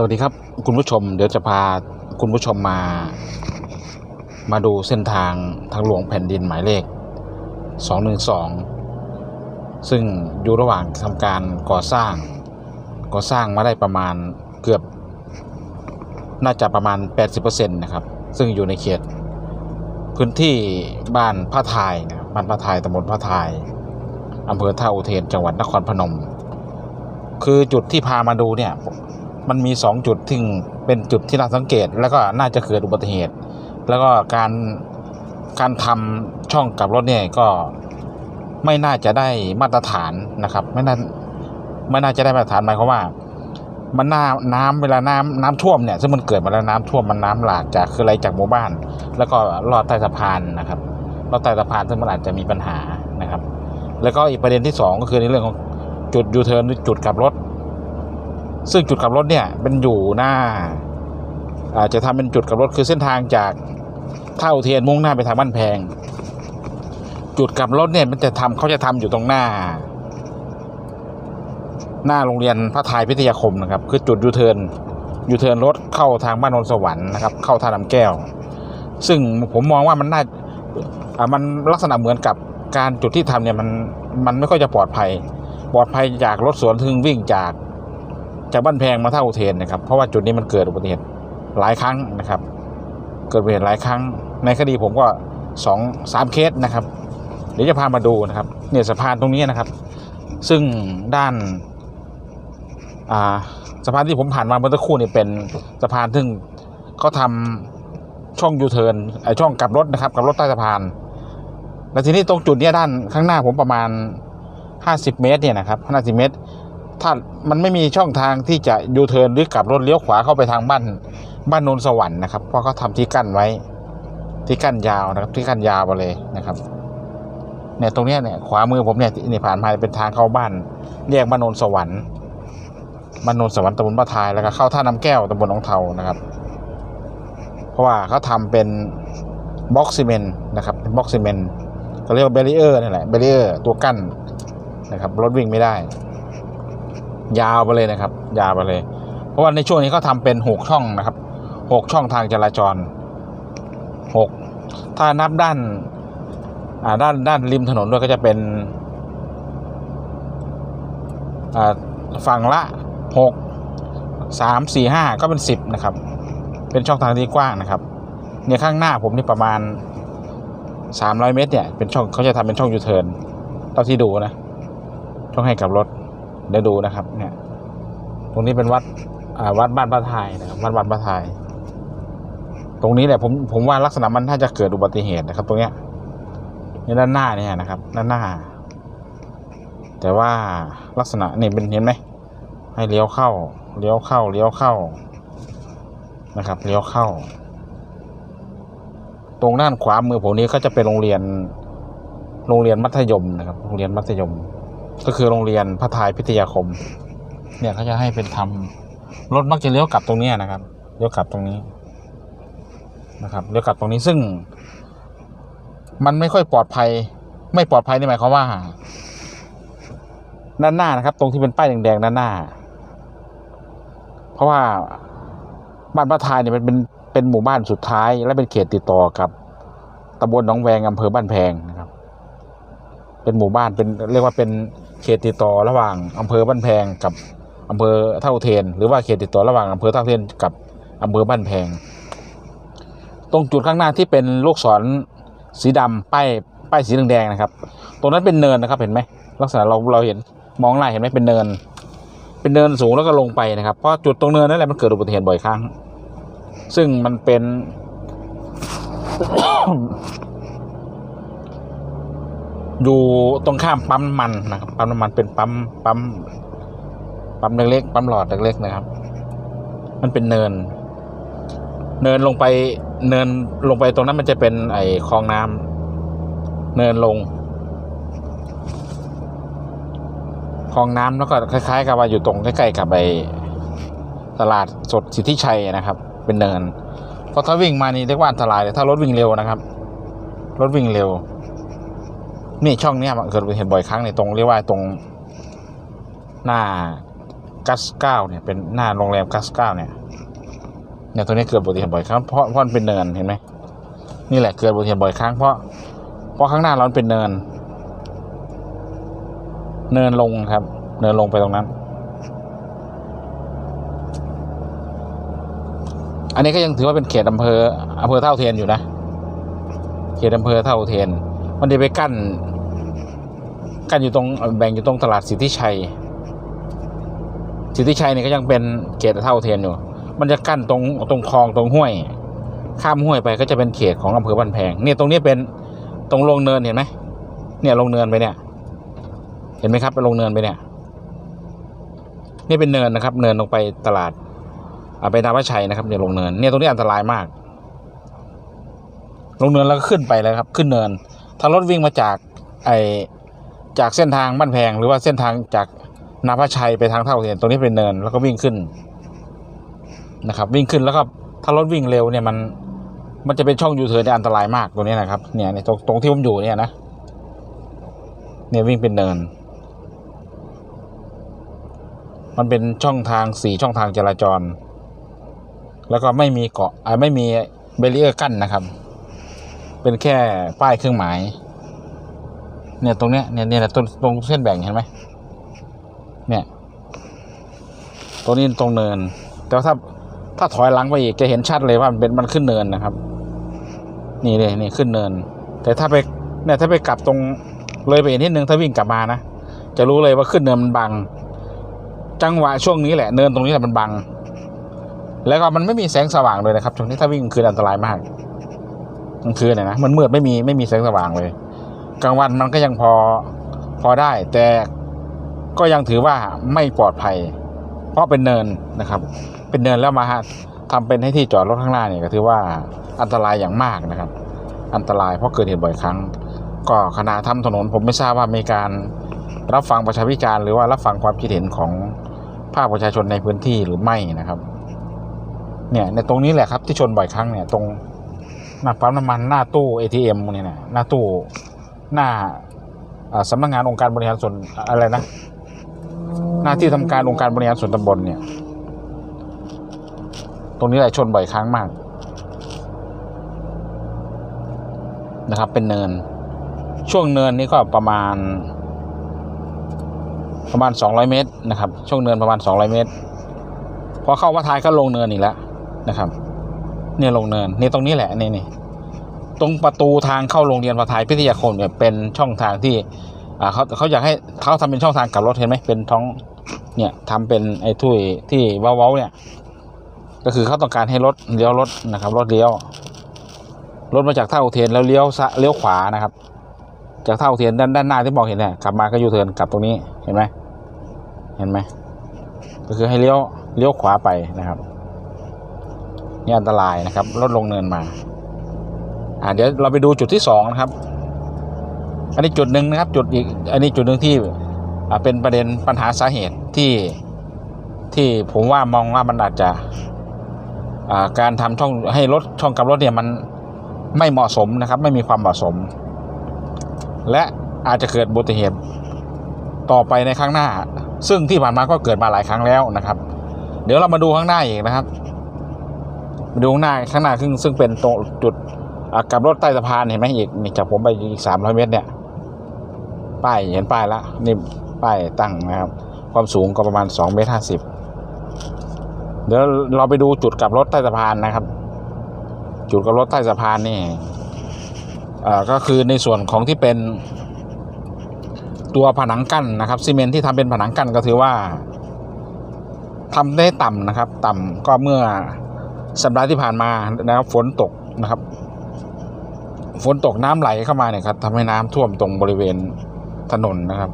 สวัสดีครับคุณผู้ชมเดี๋ยวจะพาคุณผู้ชมมา มาดูเส้นทางทางหลวงแผ่นดินหมายเลข 212 ซึ่งอยู่ระหว่างทำการก่อสร้าง ก่อสร้างมาได้ประมาณเกือบ น่าจะประมาณ 80%นะครับ ซึ่งอยู่ในเขต พื้นที่บ้านพระทายนะครับบ้านพระทายตำบลพระทายอำเภอท่าอุเทนจังหวัดนครพนม คือจุดที่พามาดูเนี่ย มันมีสองจุดที่เป็นจุดที่น่าสังเกต แล้วก็น่าจะเกิดอุบัติเหตุ แล้วก็การการทำช่องกลับรถเนี่ยก็ไม่น่าจะได้มาตรฐานนะครับ ไม่น่าไม่น่าจะได้มาตรฐานหมายความว่า มันน้ำน้ำเวลาน้ำน้ำท่วมเนี่ยซึ่งมันเกิดมาแล้วน้ำท่วมมันน้ำหลากจากคืออะไรจากหมู่บ้าน แล้วก็ลอดใต้สะพานนะครับลอดใต้สะพานซึ่งมันอาจจะมีปัญหานะครับ แล้วก็อีกประเด็นที่สองก็คือในเรื่องของจุดยูเทิร์นหรือจุดกลับรถ ซึ่งจุดกลับรถเนี่ยเป็นอยู่หน้าอาจจะทำเป็นจุดกลับรถคือเส้นทางจากท่าอุเทนมุ่งหน้าไปทางบ้านแพง จุดกลับรถเนี่ยมันจะทำเขาจะทำอยู่ตรงหน้า หน้าโรงเรียนพระทายพิทยาคมนะครับ คือจุดยูเทิร์นยูเทิร์นรถเข้าทางบ้านนนสวรรค์นะครับ เข้าท่าน้ำแก้ว ซึ่งผมมองว่ามันน่าอ่ามันลักษณะเหมือนกับการจุดที่ทำเนี่ยมันมันไม่ค่อยจะปลอดภัย ปลอดภัยจากรถสวนทึงวิ่งจาก จากบ้านแพงมาท่าอุเทนนะครับ เพราะว่าจุดนี้มันเกิดอุบัติเหตุหลายครั้งนะครับ เกิดอุบัติเหตุหลายครั้ง ในคดีผมก็สองสามเคสนะครับ เดี๋ยวจะพามาดูนะครับ เนี่ยสะพานตรงนี้นะครับ ซึ่งด้านอ่าสะพานที่ผมผ่านมาเมื่อสักครู่นี่เป็นสะพานซึ่งเขาทำช่องยูเทิร์นไอช่องกลับรถนะครับกลับรถใต้สะพาน แล้วทีนี้ตรงจุดนี้ด้านข้างหน้าผมประมาณ 50 เมตรเนี่ยนะครับ50เมตร ถ้ามันไม่มีช่องทางที่จะยูเทิร์นหรือกลับรถเลี้ยวขวาเข้าไปทางบ้านบ้านโนนสวรรค์นะครับเพราะเขาทำที่กั้นไว้ ที่กั้นยาวนะครับ ที่กั้นยาวไปเลยนะครับเนี่ยตรงนี้เนี่ยขวามือผมเนี่ยที่นี่ผ่านมาเป็นทางเข้าบ้านเรียกบ้านโนนสวรรค์บ้านโนนสวรรค์ตำบลพระทายแล้วก็เข้าท่าน้ำแก้วตำบลหนองเทานะครับ เพราะว่าเขาทำเป็นบล็อกซีเมนต์นะครับเป็นบล็อกซีเมนต์เขาเรียกว่าเบรีเออร์นี่แหละเบรีเออร์ตัวกั้นนะครับรถวิ่งไม่ได้ ยาวไปเลยนะครับ ยาวไปเลย เพราะว่าในช่วงนี้เขาทำเป็นหกช่องนะครับหกช่องทางจราจรหกถ้านับด้านาด้านด้านริมถนนด้วยก็จะเป็นฝั่งละหกสามสี่ห้าก็เป็นสิบนะครับ เป็นช่องทางที่กว้างนะครับเนี่ยข้างหน้าผมนี่ประมาณสามร้อยเมตรเนี่ยเป็นช่องเขาจะทำเป็นช่องยูเทิร์นเท่าที่ดูนะ ช่องให้กับรถ เดี๋ยวดูนะครับ เนี่ย ตรงนี้เป็นวัดวัดบ้านพระทายนะครับวัดบ้านพระทาย ตรงนี้แหละผมผมว่าลักษณะมันถ้าจะเกิดอุบัติเหตุนะครับ ตรงเนี้ยนี่ด้านหน้าเนี่ยนะครับ ด้านหน้า แต่ว่าลักษณะนี่เป็นเห็นไหมให้เลี้ยวเข้า เลี้ยวเข้า เลี้ยวเข้านะครับ เลี้ยวเข้า ตรงด้านขวามือผมนี้ก็จะเป็นโรงเรียน โรงเรียนมัธยมนะครับ โรงเรียนมัธยม ก็คือโรงเรียนพระทายพิทยาคม เนี่ยเขาจะให้เป็นทำรถมักจะเลี้ยวกลับตรงนี้นะครับเลี้ยวกลับตรงนี้นะครับเลี้ยวกลับตรงนี้ซึ่ง มันไม่ค่อยปลอดภัย ไม่ปลอดภัยนี่หมายความว่า ด้านหน้านะครับ ตรงที่เป็นป้ายแดงๆด้านหน้า เพราะว่าบ้านพระทายเนี่ยมันเป็นเป็นหมู่บ้านสุดท้าย และเป็นเขตติดต่อกับตำบลหนองแวงอำเภอบ้านแพงนะครับ เป็นหมู่บ้านเป็นเรียกว่าเป็น เขตติดต่อระหว่างอำเภอบ้านแพงกับอำเภอเท่าเทน หรือว่าเขตติดต่อระหว่างอำเภอเท่าเทนกับอำเภอบ้านแพง ตรงจุดข้างหน้าที่เป็นลูกศรสีดำป้ายป้ายสีแดงๆนะครับ ตรงนั้นเป็นเนินนะครับเห็นไหมลักษณะเราเราเห็นมองไล่เห็นไหมเป็นเนิน เป็นเนินสูงแล้วก็ลงไปนะครับเพราะจุดตรงเนินนั่นแหละมันเกิดอุบัติเหตุบ่อยครั้ง ซึ่งมันเป็น อยู่ตรงข้ามปั๊มน้ำมันนะครับปั๊มน้ำมันเป็นปั๊มปั๊มปั๊มเล็กๆปั๊มหลอดเล็กๆนะครับ มันเป็นเนิน เนินลงไป เนินลงไปตรงนั้นมันจะเป็นไอ้คลองน้ำเนินลงคลองน้ำแล้วก็คล้ายๆ กับว่าอยู่ตรงใกล้ๆกับไอ้ตลาดสดสิทธิชัยนะครับ เป็นเนินเพราะถ้าวิ่งมานี่เรียกว่าอันตรายเลยถ้ารถวิ่งเร็วนะครับ รถวิ่งเร็ว นี่ช่องเนี้ยมันเกิดเหตุบ่อยครั้งในตรงเรียกว่าตรงหน้ากัสเก้าเนี่ยเป็นหน้าโรงแรมกัสเก้าเนี่ยเนี่ยตรงนี้เกิดอุบัติเหตุบ่อยครั้งเพราะเพราะมันเป็นเนินเห็นไหมนี่แหละเกิดอุบัติเหตุบ่อยครั้งเพราะเพราะข้างหน้าเรามันเป็นเนิน เนินลงครับ เนินลงไปตรงนั้น อันนี้ก็ยังถือว่าเป็นเขตอำเภออำเภอเท่าเทียนอยู่นะ เขตอำเภอเท่าเทียน มันจะไปกั้น กันอยู่ตรงแบ่งอยู่ตรงตลาดสิทธิชัย สิทธิชัยเนี่ยก็ยังเป็นเขตเท่าเทียนอยู่ มันจะกั้นตรงตรงคลองตรงห้วย ข้ามห้วยไปก็จะเป็นเขตของอำเภอบ้านแพงเนี่ยตรงนี้เป็นตรงลงเนินเห็นไหมเนี่ยลงเนินไปเนี่ย เห็นไหมครับไปลงเนินไปเนี่ย นี่เป็นเนินนะครับ เนินลงไปตลาดอาไปนาวชัยนะครับเนี่ยลงเนินเนี่ยตรงนี้อันตรายมาก ลงเนินแล้วก็ขึ้นไปเลยครับ ขึ้นเนิน ถ้ารถวิ่งมาจากไอ จากเส้นทางบ้านแพงหรือว่าเส้นทางจากนาพระชัยไปทางเท่าเทียนตรงนี้เป็นเนินแล้วก็วิ่งขึ้นนะครับ วิ่งขึ้นแล้วก็ถ้ารถวิ่งเร็วเนี่ยมัน มันจะเป็นช่องยูเทิร์นที่อันตรายมากตรงนี้นะครับ เนี่ยในตรงตรงที่ผมอยู่เนี่ยนะเนี่ยวิ่งเป็นเนิน มันเป็นช่องทางสี่ช่องทางจราจร แล้วก็ไม่มีเกาะไม่มีเบรีเออร์กั้นนะครับ เป็นแค่ป้ายเครื่องหมาย เนี่ยตรงเนี้ยเนี่ยเนี่ยตรงตรงเส้นแบ่งเห็นไหมเนี่ย ตรงนี้ตรงเนิน แต่ถ้าถ้าถอยหลังไปอีกจะเห็นชัดเลยว่ามันเป็นมันขึ้นเนินนะครับ นี่เลยนี่ขึ้นเนิน แต่ถ้าไปเนี่ยถ้าไปกลับตรงเลยไปอีกนิดนึงถ้าวิ่งกลับมานะจะรู้เลยว่าขึ้นเนินมันบัง จังหวะช่วงนี้แหละเนินตรงนี้แหละมันบัง แล้วก็มันไม่มีแสงสว่างเลยนะครับช่วงนี้ถ้าวิ่งคืนอันตรายมากกลางคืนเนี่ยนะมันมืดไม่มีไม่มีแสงสว่างเลย กลางวันมันก็ยังพอพอได้ แต่ก็ยังถือว่าไม่ปลอดภัย เพราะเป็นเนินนะครับ เป็นเนินแล้วมาทำเป็นให้ที่จอดรถข้างหน้าเนี่ยก็ถือว่าอันตรายอย่างมากนะครับ อันตรายเพราะเกิดเหตุบ่อยครั้ง ก็ขณะทำถนนผมไม่ทราบว่ามีการรับฟังประชาพิจารณ์หรือว่ารับฟังความคิดเห็นของภาคประชาชนในพื้นที่หรือไม่นะครับเนี่ยในตรงนี้แหละครับที่ชนบ่อยครั้งเนี่ยตรงหน้าปั๊มน้ำมันหน้าตู้ ATM เนี่ยนะหน้าตู้ หน้าสำนักงานองค์การบริหารส่วนอะไรนะ หน้าที่ทำการองค์การบริหารส่วนตำบลเนี่ย ตรงนี้แหละชนบ่อยครั้งมาก นะครับ เป็นเนิน ช่วงเนินนี้ก็ประมาณ ประมาณ 200 เมตรนะครับ ช่วงเนินประมาณ 200 เมตรพอเข้าวัดท้ายก็ลงเนินอีกแล้วนะครับ เนี่ยลงเนินนี่ตรงนี้แหละนี่นี่ ตรงประตูทางเข้าโรงเรียนวัดท้ายพิทยาคมเนี่ยเป็นช่องทางที่เขาเขาอยากให้เขาทำเป็นช่องทางกลับรถเห็นไหมเป็นท้องเนี่ยทำเป็นไอ้ถ้วยที่เว้าๆเนี่ย ก็คือเขาต้องการให้รถเลี้ยวรถนะครับรถเลี้ยวรถมาจากท่าอุเทนแล้วเลี้ยวซะเลี้ยวขวานะครับ จากท่าอุเทนด้านด้านหน้าที่มองเห็นเนี่ยกลับมาก็ยูเทิร์นกลับตรงนี้เห็นไหมเห็นไหมก็คือให้เลี้ยวเลี้ยวขวาไปนะครับนี่อันตรายนะครับรถลงเนินมา อ่าเดี๋ยวเราไปดูจุดที่สองนะครับ อันนี้จุดหนึ่งนะครับ จุดอีกอันนี้จุดหนึ่งที่เป็นประเด็นปัญหาสาเหตุที่ที่ผมว่ามองว่ามันอาจจะการทำช่องให้รถช่องกลับรถเนี่ยมันไม่เหมาะสมนะครับ ไม่มีความเหมาะสม และอาจจะเกิดอุบัติเหตุต่อไปในข้างหน้า ซึ่งที่ผ่านมาก็เกิดมาหลายครั้งแล้วนะครับ เดี๋ยวเรามาดูข้างหน้าอีกนะครับมาดูข้างหน้าข้างหน้าซึ่งซึ่งเป็นตรงจุด กลับรถใต้สะพานเห็นไหมอีกนี่จากผมไปอีกสามร้อยเมตรเนี่ย ป้ายเห็นป้ายละนี่ป้ายตั้งนะครับ ความสูงก็ประมาณสองเมตรห้าสิบเดี๋ยวเราไปดูจุดกลับรถใต้สะพานนะครับ จุดกลับรถใต้สะพานนี่อ่าก็คือในส่วนของที่เป็นตัวผนังกั้นนะครับซีเมนที่ทำเป็นผนังกั้นก็ถือว่าทำได้ต่ำนะครับ ต่ำก็เมื่อสัปดาห์ที่ผ่านมานะครับฝนตกนะครับ ฝนตกน้ำไหลเข้ามาเนี่ยครับทำให้น้ำท่วมตรงบริเวณถนนนะครับ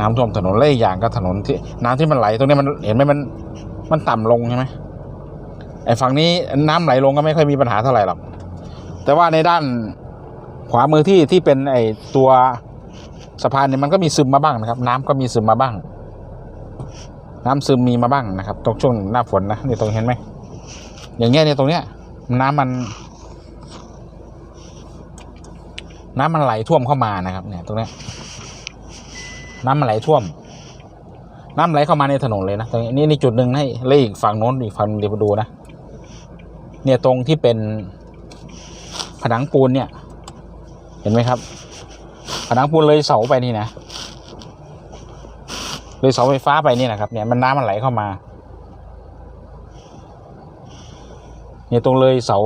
น้ำท่วมถนนและอีกอย่างก็ถนนที่น้ำที่มันไหลตรงนี้มันเห็นไหมมัน มันต่ำลงใช่ไหมไอ้ฝั่งนี้น้ำไหลลงก็ไม่ค่อยมีปัญหาเท่าไหร่หรอกแต่ว่าในด้านขวามือที่ที่เป็นไอ้ตัวสะพานเนี่ยมันก็มีซึมมาบ้างนะครับ น้ำก็มีซึมมาบ้าง น้ำซึมมีมาบ้างนะครับตรงช่วงหน้าฝนนะนี่ตรงเห็นไหมอย่างเงี้ยเนี่ยตรงเนี้ยน้ำมัน น้ำมันไหลท่วมเข้ามานะครับเนี่ยตรงนี้น้ำมันไหลท่วม น้ำไหลเข้ามาในถนนเลยนะตรงนี้นี่นี่จุดหนึ่งให้แล้วอีกฝั่งโน้นอีกฝั่งหนึ่งเดี๋ยวมาดูนะเนี่ยตรงที่เป็นผนังปูนเนี่ย เห็นไหมครับ ผนังปูนเลยเสาไปนี่นะเลยเสาไฟฟ้าไปนี่นะครับ เนี่ยมันน้ำมันไหลเข้ามา เนี่ยตรงเลยเสา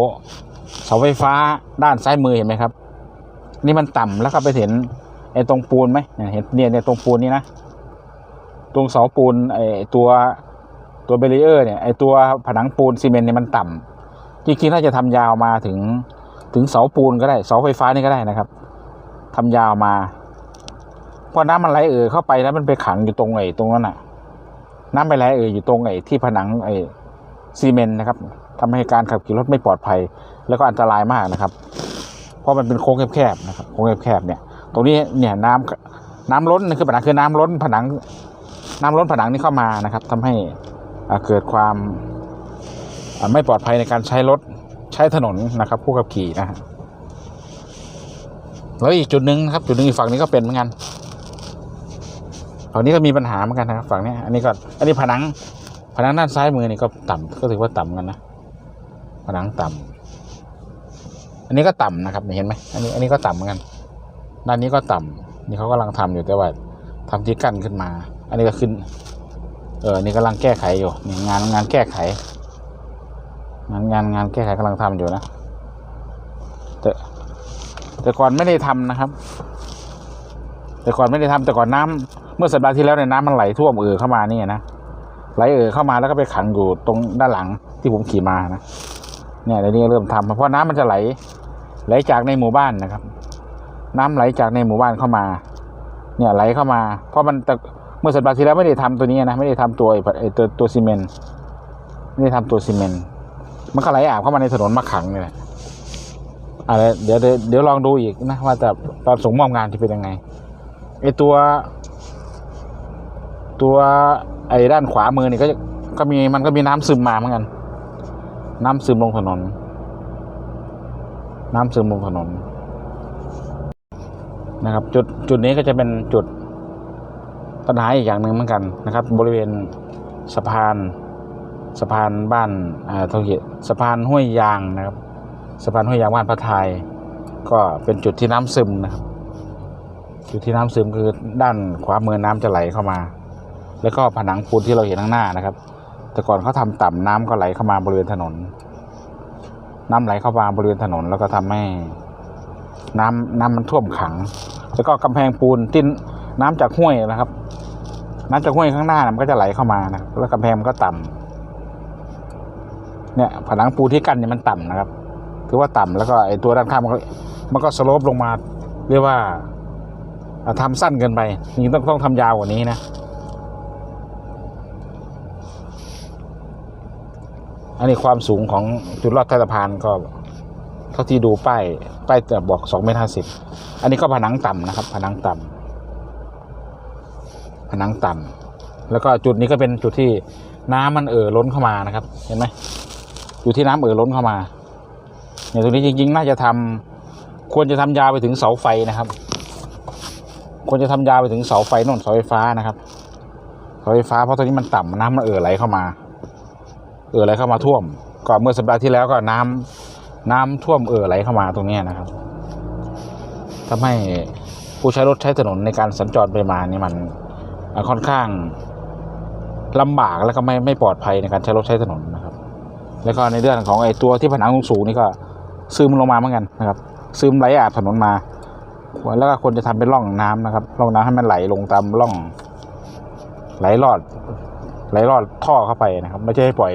เสาไฟฟ้าด้านซ้ายมือเห็นไหมครับ นี่มันต่ำแล้วก็ไปเห็นไอ้ตรงปูนไหมเห็นเนี่ยเนี่ยตรงปูนนี่นะตรงเสาปูนไอ้ตัวตัวเบรีเออร์เนี่ยไอ้ตัวผนังปูนซีเมนต์เนี่ยมันต่ำจริงๆถ้าจะทำยาวมาถึงถึงเสาปูนก็ได้เสาไฟฟ้านี่ก็ได้นะครับทำยาวมาเพราะน้ำมันไหลเอ่อเข้าไปแล้วมันไปขังอยู่ตรงไอ้ตรงนั้นน่ะ น้ำไปไหลเอ่ออยู่ตรงไอ้ที่ผนังไอ้ซีเมนต์นะครับทำให้การขับขี่รถไม่ปลอดภัย แล้วก็อันตรายมากนะครับ ราะมันเป็นโค้งแคบๆนะครับโค้งแคบๆเนี่ยตรงนี้เนี่ยน้ำน้ำล้นคือปัญหาคือน้ำล้นผนัง น้ำล้นผนังนี้เข้ามานะครับทำให้เกิดความไม่ปลอดภัยในการใช้รถใช้ถนนนะครับ ผู้ขับขี่นะฮะแล้วอีกจุดหนึ่งครับ จุดหนึ่งอีกฝั่งนี้ก็เป็นเหมือนกันฝั่งนี้ก็มีปัญหาเหมือนกันนะครับฝั่งนี้อันนี้ก็อันนี้ผนังผนังด้านซ้ายมือนี่ก็ต่ำก็ถือว่าต่ำกันนะผนังต่ำ อันนี้ก็ต่ำนะครับเห็นไหมอันนี้อันนี้ก็ต่ำเหมือนกันด้านนี้ก็ต่ำนี่เขากำลังทำอยู่แต่ว่าทำที่กั้นขึ้นมา อันนี้ก็ขึ้น เออนี่กำลังแก้ไขอยู่นี่งานงานแก้ไข งานงานงานแก้ไขกำลังทำอยู่นะแต่แต่ก่อนไม่ได้ทำนะครับ แต่ก่อนไม่ได้ทำแต่ก่อนน้ำเมื่อสัปดาห์ที่แล้วเนี่ยน้ำมันไหลท่วมเอ่อเข้ามานี่นะไหลเอ่อเข้ามาแล้วก็ไปขังอยู่ตรงด้านหลังที่ผมขี่มานะเนี่ยเดี๋ยวนี้เริ่มทำเพราะน้ำมันจะไหล ไหลจากในหมู่บ้านนะครับ น้ำไหลจากในหมู่บ้านเข้ามา เนี่ยไหลเข้ามา เพราะมันแต่เมื่อสัปดาห์ที่แล้วไม่ได้ทำตัวนี้นะไม่ได้ทำตัวไอ้ตัวตัวซีเมนต์ไม่ได้ทำตัวซีเมนต์มันก็ไหลอาบเข้ามาในถนนมาขังนี่แหละอะไรเดี๋ยวเดี๋ยวลองดูอีกนะว่าจะตอนส่งมอบงานจะเป็นยังไงไอ้ตัว ตัวไอ้ด้านขวามือนี่ก็ก็มีมันก็มีน้ำซึมมาเหมือนกัน น้ำซึมลงถนน น้ำซึมลงถนนนะครับ จุดจุดนี้ก็จะเป็นจุดปัญหาอีกอย่างหนึ่งเหมือนกันนะครับ บริเวณสะพานสะพานบ้านอ่าเท่าเกียสะพานห้วยยางนะครับ สะพานห้วยยางบ้านพระทายก็เป็นจุดที่น้ำซึมนะครับ จุดที่น้ำซึมคือด้านขวามือน้ำจะไหลเข้ามา แล้วก็ผนังปูนที่เราเห็นข้างหน้านะครับ แต่ก่อนเขาทำต่ำน้ำก็ไหลเข้ามาบริเวณถนน น้ำไหลเข้ามาบริเวณถนน แล้วก็ทำให้น้ำน้ำมันท่วมขัง แล้วก็กำแพงปูนที่น้ำจากห้วยนะครับ น้ำจากห้วยข้างหน้ามันก็จะไหลเข้ามานะแล้วกำแพงมันก็ต่ำเนี่ยผนังปูนที่กั้นเนี่ยมันต่ำนะครับถือว่าต่ำแล้วก็ไอ้ตัวด้านข้างมันก็มันก็สโลปลงมา เรียกว่าอ่าทำสั้นเกินไปจริงต้องต้องทำยาวกว่านี้นะ อันนี้ความสูงของจุดลอดใต้สะพานก็เท่าที่ดูป้ายป้ายจะบอกสองเมตรห้าสิบอันนี้ก็ผนังต่ำนะครับ ผนังต่ำผนังต่ำแล้วก็จุดนี้ก็เป็นจุดที่น้ำมันเอ่อล้นเข้ามานะครับ เห็นไหมอยู่ที่น้ำเอ่อล้นเข้ามาเนี่ยตรงนี้จริง ๆ น่าจะทำควรจะทำยาวไปถึงเสาไฟนะครับ ควรจะทำยาวไปถึงเสาไฟโน่นเสาไฟฟ้านะครับเสาไฟฟ้าเพราะตรงนี้มันต่ำน้ำมันเอ่อไหลเข้ามา เอ่อไหลเข้ามาท่วมก็เมื่อสัปดาห์ที่แล้วก็น้ำน้ำท่วมเอ่อไหลเข้ามาตรงนี้นะครับทำให้ผู้ใช้รถใช้ถนนในการสัญจรไปมานี่มันค่อนข้างลำบากแล้วก็ไม่ไม่ปลอดภัยในการใช้รถใช้ถนนนะครับ แล้วก็ในเรื่องของไอ้ตัวที่ผนังสูงนี่ก็ซึมลงมาเหมือนกันนะครับ ซึมไหลอาบถนนมาแล้วก็ควรจะทำเป็นร่องน้ำนะครับร่องน้ำให้มันไหลลงตามร่อง ไหลรอด ไหลรอดท่อเข้าไปนะครับ ไม่ใช่ให้ปล่อย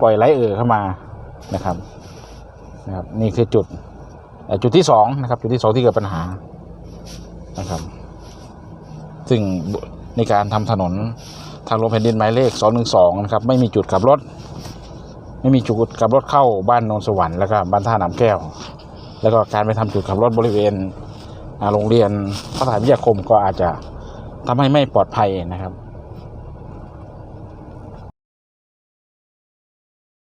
ปล่อยไหลเอ่อเข้ามานะครับนะครับนี่คือจุดจุดที่สองนะครับจุดที่สองที่เกิดปัญหานะครับ ซึ่งในการทำถนนทางลงแผ่นดินหมายเลขสองหนึ่งสองนะครับไม่มีจุดกลับรถ ไม่มีจุดกลับรถเข้าบ้านโนนสวรรค์แล้วก็บ้านท่าน้ำแก้ว แล้วก็การไปทำจุดกลับรถบริเวณโรงเรียนพระสถานวิทยาคมก็อาจจะทำให้ไม่ปลอดภัยนะครับ